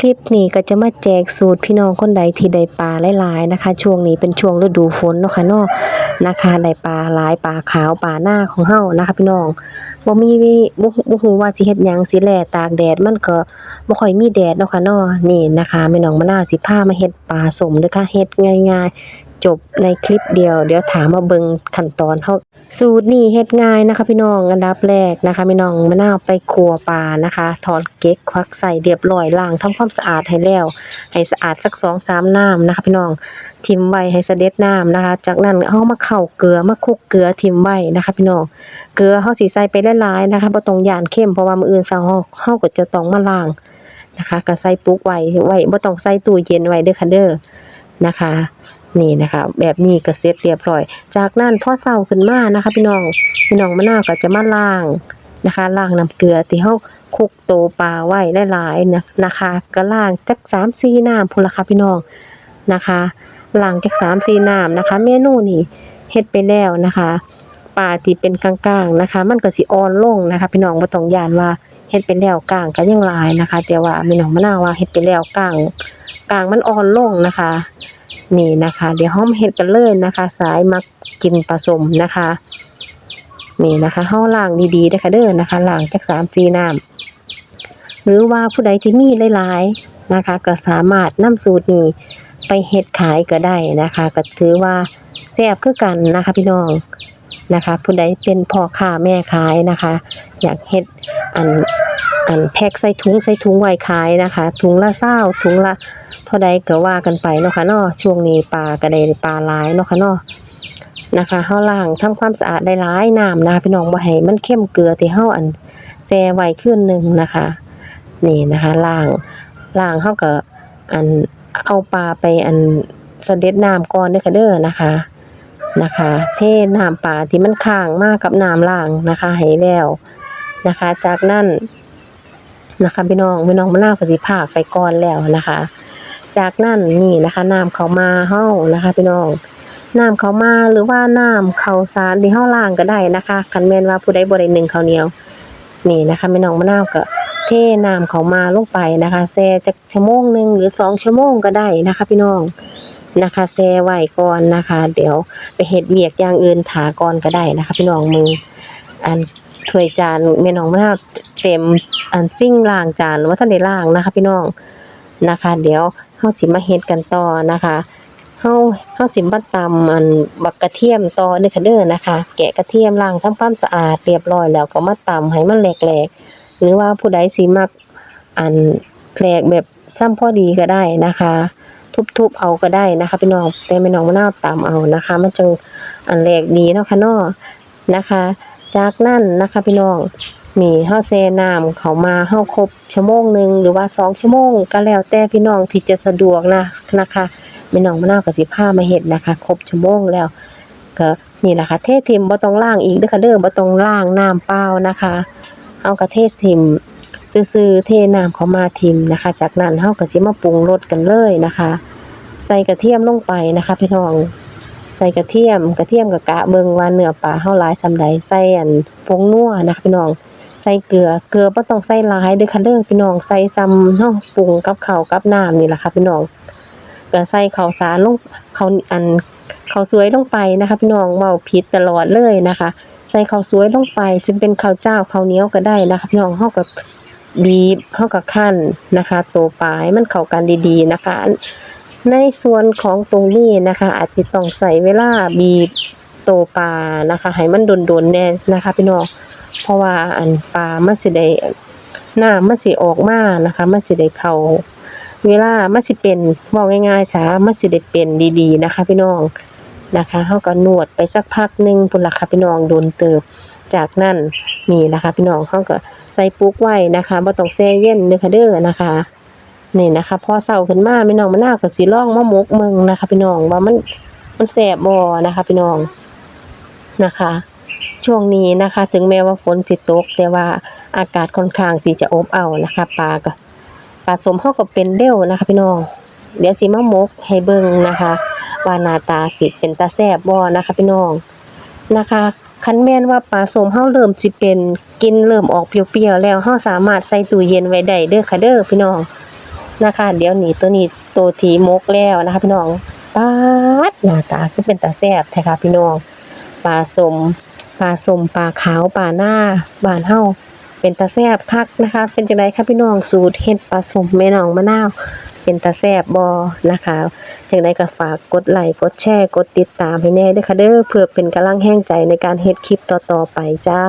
คลิปนี้ก็จะมาแจกสูตรพี่น้องคนใดที่ได้ปลาหลายๆนะคะ ช่วงนี้เป็นช่วงฤดูฝนเนาะค่ะเนาะนะคะได้ปลาหลายปลาขาวปลาหน้าของเฮานะคะพี่น้องบ่มีวิบ่บ่ฮู้ว่าสิเฮ็ดหยังสิแลตากแดดมันก็บ่ค่อยมีแดดเนาะค่ะเนาะนี่นะคะแม่น้องมะนาวสิพามาเฮ็ดปลาสมเด้อค่ะเฮ็ดง่ายๆ จบในคลิปเดียว เดี๋ยวถามมาเบิงขั้นตอนเฮาสูตรนี้เฮ็ดง่ายนะคะ พี่น้องอันดับแรกนะคะพี่น้องมะนาวไปครัวปลานะคะ ถอดเกล็ดควักใส่เรียบร้อยล้างทำความสะอาดให้แล้วให้สะอาดสัก2-3น้ำนะคะ พี่น้องทิมไว้ให้เสด็จน้ำนะคะ จากนั้นเอามาเข้าเกลือมาคลุกเกลือทิมไว้นะคะ พี่น้องเกลือเฮาสิใส่ไปหลายๆนะคะบ่ต้องย่านเค็มเพราะว่ามื้ออื่นเช้าเฮาก็จะต้องมาล้างนะคะก็ใส่ปุ๊กไว้ไว้บ่ต้องใส่ตู้เย็นไว้เด้อค่ะเด้อนะคะ นี่นะคะ แบบนี้ก็เสร็จเรียบร้อย จากนั้นพอเช้าขึ้นมานะคะ พี่น้องพี่น้องมะนาวก็จะมาล้างนะคะล้างน้ำเกลือที่เฮาคุกโตปลาไว้หลายๆนะนะคะ ก็ล้างจัก3-4น้ำพุนละค่ะพี่น้องนะคะล้างจัก3-4น้ำนะคะ เมนูนี้เฮ็ดไปแล้วนะคะปลาที่เป็นกลางๆนะคะ มันก็สิอ่อนลงนะคะ พี่น้องบ่ต้องยานว่าเฮ็ดไปแล้วกลางก็ยังลายนะคะ แต่ว่าพี่น้องมะนาวว่าเฮ็ดไปแล้วกลางกลางมันอ่อนลงนะคะ นี่นะคะ เดี๋ยวเฮามาเฮ็ดกันเลยนะคะสายมักกินผสมนะคะ นี่นะคะเฮาล้างดีๆเด้อค่ะเด้อนะคะล้างจัก3-4น้ำหรือว่าผู้ใดที่มีหลายๆนะคะ ก็สามารถนำสูตรนี้ไปเฮ็ดขายก็ได้นะคะ ก็ถือว่าแซ่บคือกันนะคะพี่น้องนะคะ ผู้ใดเป็นพ่อค้าแม่ขายนะคะ อยากเฮ็ดอัน อันแพ็กใส่ถุงใส่ถุงไว้ขายนะคะ ถุงละ20ถุงละเท่าใดก็ว่ากันไปเนาะค่ะเนาะช่วงนี้ปลาก็ไดปลาหลายเนาะค่ะเนาะนะคะเฮาล้างทำความสะอาดได้หลายน้ำนะพี่น้องบ่ให้มันเข้มเกลือที่เฮาอันแช่ไว้คืนหนึงนะคะ นี่นะคะล้างล้างเฮาก็อันเอาปลาไปอันเสด็จน้ำก่อนเด้อค่ะเด้อนะคะนะคะ เทน้ำปลาที่มันค้างมากับน้ำล้างนะคะให้แล้วนะคะ จากนั้น นะคะพี่น้องพี่น้องมะนาวก็สิพากไปก่อนแล้วนะคะ จากนั้นนี่นะคะน้ำเขามาเฮานะคะ พี่น้องน้ำเขามาหรือว่าน้ำเขาสารที่เฮาล้างก็ได้นะคะคันแมนว่าผู้ใดบ่ได้นึ่งเขาเหนียว นี่นะคะพี่น้องมะนาวก็เทน้ำเขามาลงไปนะคะแช่จักชั่วโมงหนึ่งหรือ2ชั่วโมงก็ได้นะคะ พี่น้องนะคะแช่ไว้ก่อนนะคะ เดี๋ยวไปเฮ็ดเวียกอย่างอื่นถาก่อนก็ได้นะคะ พี่น้องมืออัน ถ้วยจานแม่น้องมะนาเต็มอันซิ่งล้างจานว่าทันได้ล้างนะคะ พี่น้องนะคะ เดี๋ยวเฮาสิมาเฮ็ดกันต่อนะคะเฮาเฮาสิมาตำอันบักกระเทียมต่อเด้อค่ะเด้อนะคะ แกะกระเทียมล้างทำความสะอาดเรียบร้อยแล้วก็มาตำให้มันแหลกๆ หรือว่าผู้ใดสิมักอันแหลกแบบซ้ำพอดีก็ได้นะคะ ทุบๆเอาก็ได้นะคะพี่น้องแต่แม่น้องมะนาวตำเอานะคะ มันจึงอันแหลกดีเนาะค่ะเนาะนะคะ จากนั้นนะคะพี่น้องนี่เฮาแช่น้ำเขามาเฮาครบชั่วโมงหนึ่งหรือว่า2ชั่วโมง ก็แล้วแต่พี่น้องที่จะสะดวกนะนะคะแม่น้องมะนาวก็สิพามาเฮ็ดนะคะ ครบชั่วโมงแล้วก็นี่แหละค่ะเททิมบ่ต้องล้างอีกเด้อค่ะเด้อบ่ต้องล้างน้ำเปล่านะคะเอากระเททิมซื่อๆเทน้ำเขามาทิมนะคะ จากนั้นเฮาก็สิมาปรุงรสกันเลยนะคะ ใส่กระเทียมลงไปนะคะ พี่น้อง ใส่กระเทียม กระเทียมกับกะเบิงว่าเนื้อปลาเฮาหลายซำใดใส่อันผงนัวนะคะพี่น้องใส่เกลือเกลือบ่ต้องใส่หลายเด้อค่ะเด้อพี่น้องใส่ซ้ำเฮาปรุงกับข้าวกับน้ำนี่ล่ะค่ะพี่น้องก็ใส่ข้าวสารลงข้าวอันข้าวสวยลงไปนะคะ พี่น้องเว้าผิดตลอดเลยนะคะ ใส่ข้าวสวยลงไปจะเป็นข้าวเจ้าข้าวเหนียวก็ได้นะคะพี่น้องเฮาก็บีบเฮาก็คั่นนะคะ ตัวปลาให้มันเข้ากันดีๆนะคะ ในส่วนของตรงนี้นะคะ อาจจะต้องใส่เวลาบีบโตปลานะคะให้มันโดนๆแน่นะคะพี่น้องเพราะว่าอันปลามันสิได้หน้ำมันสิออกมานะคะ มันสิได้เข้าเวลามันสิเป็นเว้าง่ายๆซะมันสิได้เป็นดีๆนะคะ พี่น้องนะคะเฮาก็นวดไปสักพักหนึงพุ่นละค่ะพี่น้องโดนเติบจากนั้นนี่นะคะ พี่น้องเฮาก็ใส่ปุ๊กไว้นะคะบ่ต้องแช่เย็นเด้อค่ะเด้อนะคะ นี่นะคะ พอเช้าขึ้นมาพี่น้องมะนาวก็สิลองมามกเบิ่งนะคะพี่น้องว่ามันมันแซ่บบ่นะคะพี่น้องนะคะ ช่วงนี้นะคะ ถึงแม้ว่าฝนสิตก แต่ว่าอากาศค่อนข้างสิจะอบอ้าวนะคะปลาก็ปลาสมเฮาก็เป็นเร็วนะคะ พี่น้อง เดี๋ยวสิมาหมกให้เบิ่งนะคะว่านาตาสิเป็นตาแซ่บบ่นะคะ พี่น้องนะคะคันแม่นว่าปลาสมเฮาเริ่มสิเป็นกินเริ่มออกเปรี้ยวๆแล้วเฮาสามารถใส่ตู้เย็นไว้ได้เด้อค่ะเด้อพี่น้อง นะคะ เดี๋ยวนี้ตัวนี้ตัวทีมกแล้วนะคะพี่น้องป๊าดหน้าตาคือเป็นตาแซ่บแท้ค่ะพี่น้องปลาสมปลาสมปลาขาวปลาหน้าบานเฮาเป็นตาแซ่บคักนะคะ เป็นจังไดคะพี่น้องสูตรเฮ็ดปลาสมแม่น้องมะนาวเป็นตาแซ่บบ่นะคะจังไดก็ฝากกดไลค์กดแชร์กดติดตามให้แน่ด้อค่ะเด้อเพื่อเป็นกำลังแห่งใจในการเฮ็ดคลิปต่อๆไปจ้า